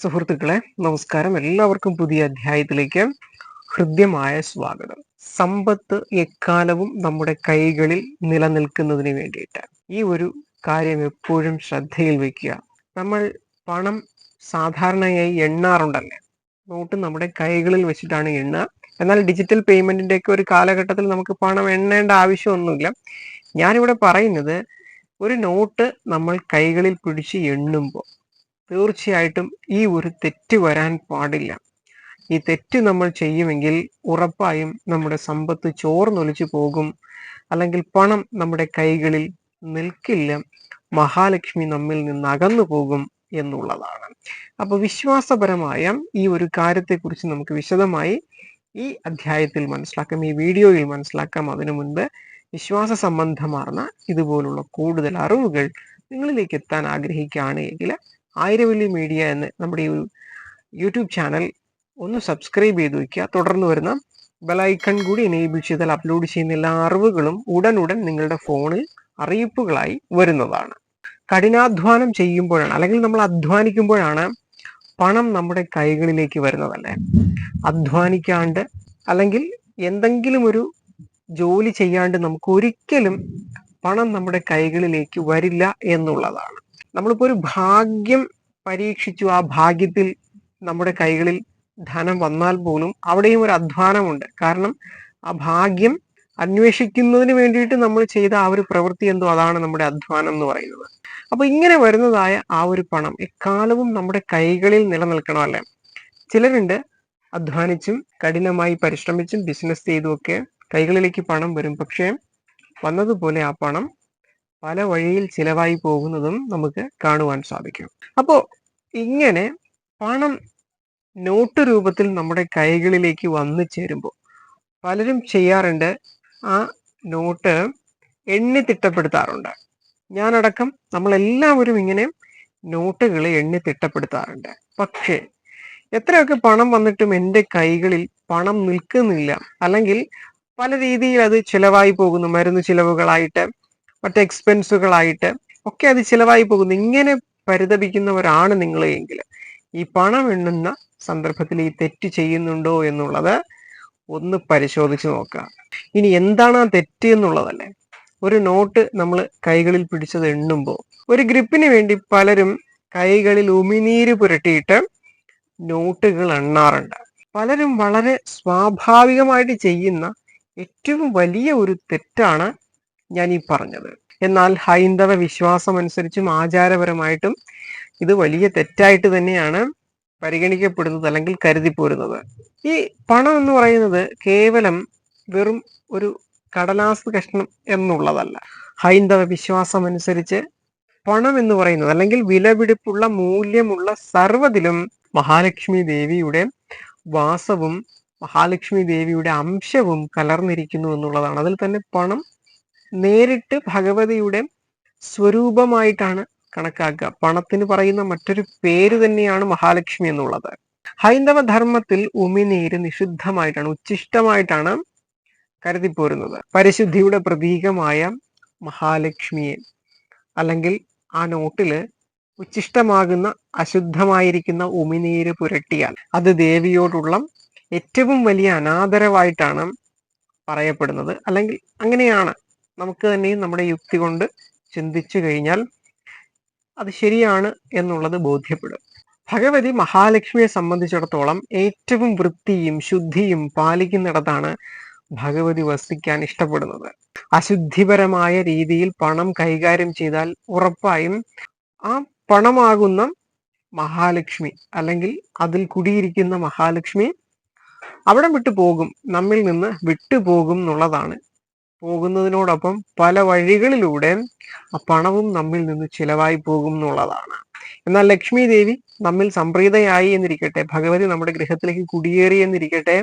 സുഹൃത്തുക്കളെ നമസ്കാരം. എല്ലാവർക്കും പുതിയ അധ്യായത്തിലേക്ക് ഹൃദ്യമായ സ്വാഗതം. സമ്പത്ത് എക്കാലവും നമ്മുടെ കൈകളിൽ നിലനിൽക്കുന്നതിന് വേണ്ടിയിട്ട്. ഈ ഒരു കാര്യം എപ്പോഴും ശ്രദ്ധയിൽ വെക്കുക. നമ്മൾ പണം സാധാരണയായി എണ്ണാറുണ്ടല്ലേ? നോട്ട് നമ്മുടെ കൈകളിൽ വെച്ചിട്ടാണ് എണ്ണ എന്നാൽ ഡിജിറ്റൽ പേയ്മെന്റിന്റെ ഒക്കെ ഒരു കാലഘട്ടത്തിൽ നമുക്ക് പണം എണ്ണേണ്ട ആവശ്യമൊന്നുമില്ല. ഞാനിവിടെ പറയുന്നത് ഒരു നോട്ട് നമ്മൾ കൈകളിൽ പിടിച്ച് എണ്ണുമ്പോൾ തീർച്ചയായിട്ടും ഈ ഒരു തെറ്റ് വരാൻ പാടില്ല. ഈ തെറ്റ് നമ്മൾ ചെയ്യുമെങ്കിൽ ഉറപ്പായും നമ്മുടെ സമ്പത്ത് ചോർന്നൊലിച്ചു പോകും. അല്ലെങ്കിൽ പണം നമ്മുടെ കൈകളിൽ നിൽക്കില്ല. മഹാലക്ഷ്മി നമ്മിൽ നിന്ന് അകന്നു പോകും എന്നുള്ളതാണ്. അപ്പൊ വിശ്വാസപരമായ ഈ ഒരു കാര്യത്തെക്കുറിച്ച് നമുക്ക് വിശദമായി ഈ അധ്യായത്തിൽ മനസ്സിലാക്കാം. ഈ വീഡിയോയിൽ മനസ്സിലാക്കാം. അതിനു മുൻപ് വിശ്വാസ സംബന്ധമാർന്ന ഇതുപോലുള്ള കൂടുതൽ അറിവുകൾ നിങ്ങളിലേക്ക് എത്താൻ ആഗ്രഹിക്കുകയാണ് എങ്കിൽ ആയിരവല്ലി മീഡിയ എന്ന് നമ്മുടെ ഈ യൂട്യൂബ് ചാനൽ ഒന്ന് സബ്സ്ക്രൈബ് ചെയ്ത് വയ്ക്കുക. തുടർന്ന് വരുന്ന ബെലൈക്കൺ കൂടി എനേബിൾ ചെയ്താൽ അപ്ലോഡ് ചെയ്യുന്ന എല്ലാ അറിവുകളും ഉടൻ നിങ്ങളുടെ ഫോണിൽ അറിയിപ്പുകളായി വരുന്നതാണ്. കഠിനാധ്വാനം ചെയ്യുമ്പോഴാണ് അല്ലെങ്കിൽ നമ്മൾ അധ്വാനിക്കുമ്പോഴാണ് പണം നമ്മുടെ കൈകളിലേക്ക് വരുന്നതല്ലേ? അധ്വാനിക്കാണ്ട് അല്ലെങ്കിൽ എന്തെങ്കിലും ഒരു ജോലി ചെയ്യാണ്ട് നമുക്ക് ഒരിക്കലും പണം നമ്മുടെ കൈകളിലേക്ക് വരില്ല എന്നുള്ളതാണ്. നമ്മളിപ്പോ ഒരു ഭാഗ്യം പരീക്ഷിച്ചു ആ ഭാഗ്യത്തിൽ നമ്മുടെ കൈകളിൽ ധനം വന്നാൽ പോലും അവിടെയും ഒരു അധ്വാനമുണ്ട്. കാരണം ആ ഭാഗ്യം അന്വേഷിക്കുന്നതിന് വേണ്ടിയിട്ട് നമ്മൾ ചെയ്ത ആ ഒരു പ്രവൃത്തി എന്തോ അതാണ് നമ്മുടെ അധ്വാനം എന്ന് പറയുന്നത്. അപ്പൊ ഇങ്ങനെ വരുന്നതായ ആ ഒരു പണം എക്കാലവും നമ്മുടെ കൈകളിൽ നിലനിൽക്കണം അല്ലെ? ചിലരുണ്ട് അധ്വാനിച്ചും കഠിനമായി പരിശ്രമിച്ചും ബിസിനസ് ചെയ്തുമൊക്കെ കൈകളിലേക്ക് പണം വരും. പക്ഷേ വന്നതുപോലെ ആ പണം പല വഴിയിൽ ചിലവായി പോകുന്നതും നമുക്ക് കാണുവാൻ സാധിക്കും. അപ്പോൾ ഇങ്ങനെ പണം നോട്ട് രൂപത്തിൽ നമ്മുടെ കൈകളിലേക്ക് വന്നു ചേരുമ്പോൾ പലരും ചെയ്യാറുണ്ട് ആ നോട്ട് എണ്ണി തിട്ടപ്പെടുത്താറുണ്ട്. ഞാനടക്കം നമ്മളെല്ലാവരും ഇങ്ങനെ നോട്ടുകൾ എണ്ണി തിട്ടപ്പെടുത്താറുണ്ട്. പക്ഷേ എത്രയൊക്കെ പണം വന്നിട്ടും എന്റെ കൈകളിൽ പണം നിൽക്കുന്നില്ല. അല്ലെങ്കിൽ പല രീതിയിൽ അത് ചിലവായി പോകുന്നു മരുന്ന് ചിലവുകളായിട്ട് മറ്റ് എക്സ്പെൻസുകളായിട്ട് ഒക്കെ അത് ചിലവായി പോകുന്നു. ഇങ്ങനെ പരിതപിക്കുന്നവരാണ് നിങ്ങൾ എങ്കിൽ ഈ പണം എണ്ണുന്ന സന്ദർഭത്തിൽ ഈ തെറ്റ് ചെയ്യുന്നുണ്ടോ എന്നുള്ളത് ഒന്ന് പരിശോധിച്ച് നോക്കുക. ഇനി എന്താണ് ആ തെറ്റ് എന്നുള്ളതല്ലേ? ഒരു നോട്ട് നമ്മൾ കൈകളിൽ പിടിച്ചത് എണ്ണുമ്പോൾ ഒരു ഗ്രിപ്പിന് വേണ്ടി പലരും കൈകളിൽ ഉമിനീര് പുരട്ടിയിട്ട് നോട്ടുകൾ എണ്ണാറുണ്ട്. പലരും വളരെ സ്വാഭാവികമായിട്ട് ചെയ്യുന്ന ഏറ്റവും വലിയ ഒരു തെറ്റാണ് ഞാൻ ഈ പറഞ്ഞത്. എന്നാൽ ഹൈന്ദവ വിശ്വാസം അനുസരിച്ചും ആചാരപരമായിട്ടും ഇത് വലിയ തെറ്റായിട്ട് തന്നെയാണ് പരിഗണിക്കപ്പെടുന്നത് അല്ലെങ്കിൽ കരുതിപ്പോരുന്നത്. ഈ പണം എന്ന് പറയുന്നത് കേവലം വെറും ഒരു കടലാസ് കഷ്ണം എന്നുള്ളതല്ല. ഹൈന്ദവ വിശ്വാസം അനുസരിച്ച് പണം എന്ന് പറയുന്നത് അല്ലെങ്കിൽ വിലപിടിപ്പുള്ള മൂല്യമുള്ള സർവതിലും മഹാലക്ഷ്മി ദേവിയുടെ വാസവും മഹാലക്ഷ്മി ദേവിയുടെ അംശവും കലർന്നിരിക്കുന്നു എന്നുള്ളതാണ്. അതിൽ തന്നെ പണം നേരിട്ട് ഭഗവതിയുടെ സ്വരൂപമായിട്ടാണ് കണക്കാക്കുക. പണത്തിന് പറയുന്ന മറ്റൊരു പേര് തന്നെയാണ് മഹാലക്ഷ്മി എന്നുള്ളത്. ഹൈന്ദവ ധർമ്മത്തിൽ ഉമിനീര് നിഷിദ്ധമായിട്ടാണ് ഉച്ചിഷ്ടമായിട്ടാണ് കരുതിപ്പോരുന്നത്. പരിശുദ്ധിയുടെ പ്രതീകമായ മഹാലക്ഷ്മിയെ അല്ലെങ്കിൽ ആ നോട്ടിൽ ഉച്ചിഷ്ടമാകുന്ന അശുദ്ധമായിരിക്കുന്ന ഉമിനീര് പുരട്ടിയാൽ അത് ദേവിയോടുള്ള ഏറ്റവും വലിയ അനാദരവായിട്ടാണ് പറയപ്പെടുന്നത്. അല്ലെങ്കിൽ അങ്ങനെയാണ് നമുക്ക് തന്നെയും നമ്മുടെ യുക്തി കൊണ്ട് ചിന്തിച്ചു കഴിഞ്ഞാൽ അത് ശരിയാണ് എന്നുള്ളത് ബോധ്യപ്പെടും. ഭഗവതി മഹാലക്ഷ്മിയെ സംബന്ധിച്ചിടത്തോളം ഏറ്റവും വൃത്തിയും ശുദ്ധിയും പാലിക്കുന്നിടത്താണ് ഭഗവതി വസിക്കാൻ ഇഷ്ടപ്പെടുന്നത്. അശുദ്ധിപരമായ രീതിയിൽ പണം കൈകാര്യം ചെയ്താൽ ഉറപ്പായും ആ പണമാകുന്ന മഹാലക്ഷ്മി അല്ലെങ്കിൽ അതിൽ കുടിയിരിക്കുന്ന മഹാലക്ഷ്മി അവിടം വിട്ടു പോകും നമ്മിൽ നിന്ന് വിട്ടുപോകും എന്നുള്ളതാണ് പോകുന്നതിനോടൊപ്പം പല വഴികളിലൂടെ ആ പണവും നമ്മിൽ നിന്ന് ചിലവായി പോകും എന്നുള്ളതാണ്. എന്നാൽ ലക്ഷ്മി ദേവി നമ്മിൽ സംപ്രീതയായി എന്നിരിക്കട്ടെ ഭഗവതി നമ്മുടെ ഗൃഹത്തിലേക്ക് കുടിയേറി എന്നിരിക്കട്ടെ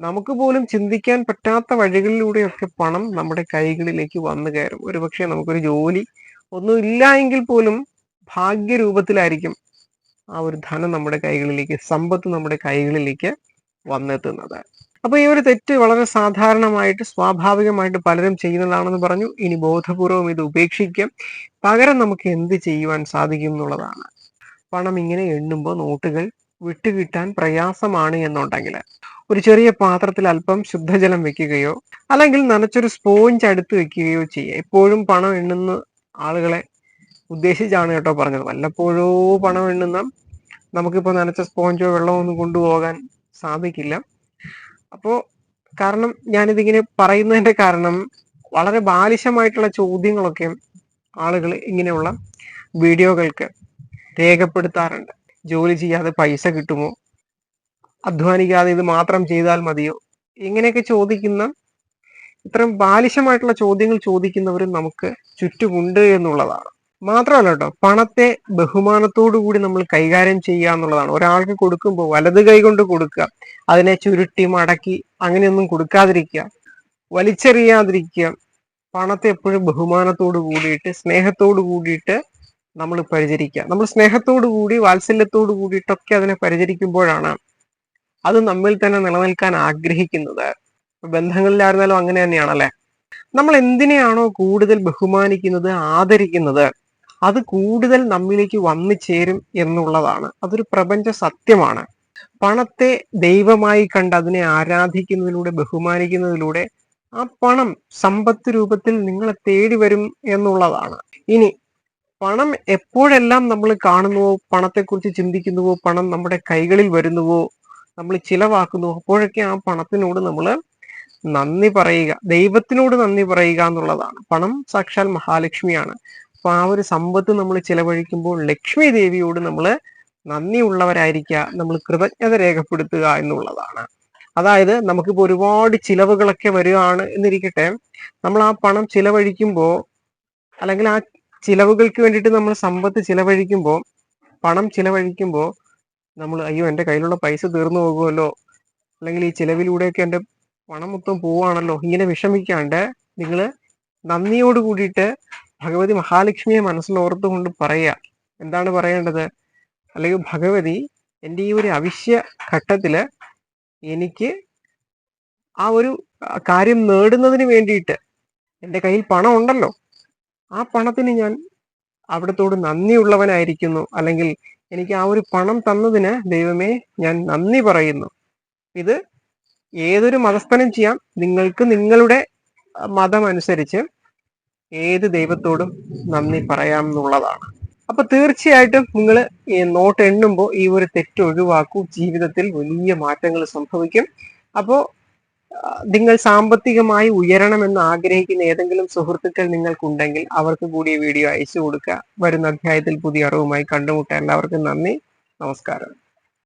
നമുക്ക് പോലും ചിന്തിക്കാൻ പറ്റാത്ത വഴികളിലൂടെയൊക്കെ പണം നമ്മുടെ കൈകളിലേക്ക് വന്നു കയറും. ഒരുപക്ഷെ നമുക്കൊരു ജോലി ഒന്നുമില്ല എങ്കിൽ പോലും ഭാഗ്യരൂപത്തിലായിരിക്കും ആ ഒരു ധനം നമ്മുടെ കൈകളിലേക്ക് സമ്പത്ത് നമ്മുടെ കൈകളിലേക്ക് വന്നെത്തുന്നത്. അപ്പൊ ഈ ഒരു തെറ്റ് വളരെ സാധാരണമായിട്ട് സ്വാഭാവികമായിട്ട് പലരും ചെയ്യുന്നതാണെന്ന് പറഞ്ഞു. ഇനി ബോധപൂർവം ഇത് ഉപേക്ഷിക്കാം. പകരം നമുക്ക് എന്ത് ചെയ്യുവാൻ സാധിക്കും എന്നുള്ളതാണ്. പണം ഇങ്ങനെ എണ്ണുമ്പോൾ നോട്ടുകൾ വിട്ടുകിട്ടാൻ പ്രയാസമാണ് എന്നുണ്ടെങ്കിൽ ഒരു ചെറിയ പാത്രത്തിൽ അല്പം ശുദ്ധജലം വെക്കുകയോ അല്ലെങ്കിൽ നനച്ചൊരു സ്പോഞ്ച് അടുത്ത് വെക്കുകയോ ചെയ്യുക. എപ്പോഴും പണം എണ്ണുന്ന ആളുകളെ ഉദ്ദേശിച്ചാണ് കേട്ടോ പറഞ്ഞത്. വല്ലപ്പോഴോ പണം എണ്ണുന്ന നമുക്കിപ്പോൾ നനച്ച സ്പോഞ്ചോ വെള്ളമോ ഒന്നും കൊണ്ടുപോകാൻ സാധിക്കില്ല. അപ്പോൾ കാരണം ഞാനിതിങ്ങനെ പറയുന്നതിന്റെ കാരണം വളരെ ബാലിശമായിട്ടുള്ള ചോദ്യങ്ങളൊക്കെ ആളുകൾ ഇങ്ങനെയുള്ള വീഡിയോകൾക്ക് രേഖപ്പെടുത്താറുണ്ട്. ജോലി ചെയ്യാതെ പൈസ കിട്ടുമോ? അധ്വാനിക്കാതെ ഇത് മാത്രം ചെയ്താൽ മതിയോ? ഇങ്ങനെയൊക്കെ ചോദിക്കുന്ന ഇത്തരം ബാലിശമായിട്ടുള്ള ചോദ്യങ്ങൾ ചോദിക്കുന്നവരും നമുക്ക് ചുറ്റുമുണ്ട് എന്നുള്ളതാണ്. മാത്രമല്ല കേട്ടോ പണത്തെ ബഹുമാനത്തോടു കൂടി നമ്മൾ കൈകാര്യം ചെയ്യുക എന്നുള്ളതാണ്. ഒരാൾക്ക് കൊടുക്കുമ്പോൾ വലത് കൈ കൊണ്ട് കൊടുക്കുക അതിനെ ചുരുട്ടി മടക്കി അങ്ങനെയൊന്നും കൊടുക്കാതിരിക്കുക വലിച്ചെറിയാതിരിക്കുക പണത്തെ എപ്പോഴും ബഹുമാനത്തോട് കൂടിയിട്ട് സ്നേഹത്തോട് കൂടിയിട്ട് നമ്മൾ പരിചരിക്കുക. നമ്മൾ സ്നേഹത്തോടു കൂടി വാത്സല്യത്തോടു കൂടിയിട്ടൊക്കെ അതിനെ പരിചരിക്കുമ്പോഴാണ് അത് നമ്മിൽ തന്നെ നിലനിൽക്കാൻ ആഗ്രഹിക്കുന്നത്. ബന്ധങ്ങളിലായിരുന്നാലും അങ്ങനെ തന്നെയാണല്ലേ? നമ്മൾ എന്തിനെയാണോ കൂടുതൽ ബഹുമാനിക്കുന്നത് ആദരിക്കുന്നത്? അത് കൂടുതൽ നമ്മിലേക്ക് വന്നു ചേരും എന്നുള്ളതാണ്. അതൊരു പ്രപഞ്ച സത്യമാണ്. പണത്തെ ദൈവമായി കണ്ട് അതിനെ ആരാധിക്കുന്നതിലൂടെ ബഹുമാനിക്കുന്നതിലൂടെ ആ പണം സമ്പത്ത് രൂപത്തിൽ നിങ്ങളെ തേടി വരും എന്നുള്ളതാണ്. ഇനി പണം എപ്പോഴെല്ലാം നമ്മൾ കാണുന്നുവോ പണത്തെക്കുറിച്ച് ചിന്തിക്കുന്നുവോ പണം നമ്മുടെ കൈകളിൽ വരുന്നുവോ നമ്മൾ ചിലവാക്കുന്നുവോ അപ്പോഴൊക്കെ ആ പണത്തിനോട് നമ്മൾ നന്ദി പറയുക ദൈവത്തിനോട് നന്ദി പറയുക എന്നുള്ളതാണ്. പണം സാക്ഷാൽ മഹാലക്ഷ്മിയാണ്. അപ്പൊ ആ ഒരു സമ്പത്ത് നമ്മൾ ചിലവഴിക്കുമ്പോൾ ലക്ഷ്മി ദേവിയോട് നമ്മൾ നന്ദിയുള്ളവരായിരിക്കുക നമ്മൾ കൃതജ്ഞത രേഖപ്പെടുത്തുക എന്നുള്ളതാണ്. അതായത് നമുക്കിപ്പോൾ ഒരുപാട് ചിലവുകളൊക്കെ വരികയാണ് എന്നിരിക്കട്ടെ. നമ്മൾ ആ പണം ചിലവഴിക്കുമ്പോൾ അല്ലെങ്കിൽ ആ ചിലവുകൾക്ക് വേണ്ടിയിട്ട് നമ്മൾ സമ്പത്ത് ചിലവഴിക്കുമ്പോൾ പണം ചിലവഴിക്കുമ്പോൾ നമ്മൾ അയ്യോ എന്റെ കയ്യിലുള്ള പൈസ തീർന്നു പോകുമല്ലോ അല്ലെങ്കിൽ ഈ ചിലവിലൂടെയൊക്കെ എന്റെ പണം മൊത്തം പോവാണല്ലോ ഇങ്ങനെ വിഷമിക്കാണ്ട് നിങ്ങൾ നന്ദിയോട് കൂടിയിട്ട് ഭഗവതി മഹാലക്ഷ്മിയെ മനസ്സിലോർത്തുകൊണ്ട് പറയുക എന്താണ് പറയേണ്ടത്? അല്ലെങ്കിൽ ഭഗവതി എന്റെ ഈ ഒരു അവശ്യ ഘട്ടത്തിൽ എനിക്ക് ആ ഒരു കാര്യം നേടുന്നതിന് വേണ്ടിയിട്ട് എന്റെ കയ്യിൽ പണം ഉണ്ടല്ലോ. ആ പണത്തിന് ഞാൻ അവിടത്തോട് നന്ദിയുള്ളവനായിരിക്കുന്നു. അല്ലെങ്കിൽ എനിക്ക് ആ ഒരു പണം തന്നതിന് ദൈവമേ ഞാൻ നന്ദി പറയുന്നു. ഇത് ഏതൊരു മതസ്ഥനും ചെയ്യാം. നിങ്ങൾക്ക് നിങ്ങളുടെ മതം അനുസരിച്ച് ഏത് ദൈവത്തോടും നന്ദി പറയാമെന്നുള്ളതാണ്. അപ്പൊ തീർച്ചയായിട്ടും നിങ്ങൾ നോട്ട് എണ്ണുമ്പോൾ ഈ ഒരു തെറ്റ് ഒഴിവാക്കൂ. ജീവിതത്തിൽ വലിയ മാറ്റങ്ങൾ സംഭവിക്കും. അപ്പോൾ നിങ്ങൾ സാമ്പത്തികമായി ഉയരണമെന്ന് ആഗ്രഹിക്കുന്ന ഏതെങ്കിലും സുഹൃത്തുക്കൾ നിങ്ങൾക്കുണ്ടെങ്കിൽ അവർക്ക് കൂടി വീഡിയോ അയച്ചു കൊടുക്കുക. വരുന്ന അധ്യായത്തിൽ പുതിയ അറിവുമായി കണ്ടുമുട്ടാൻ എല്ലാവർക്കും നന്ദി. നമസ്കാരം.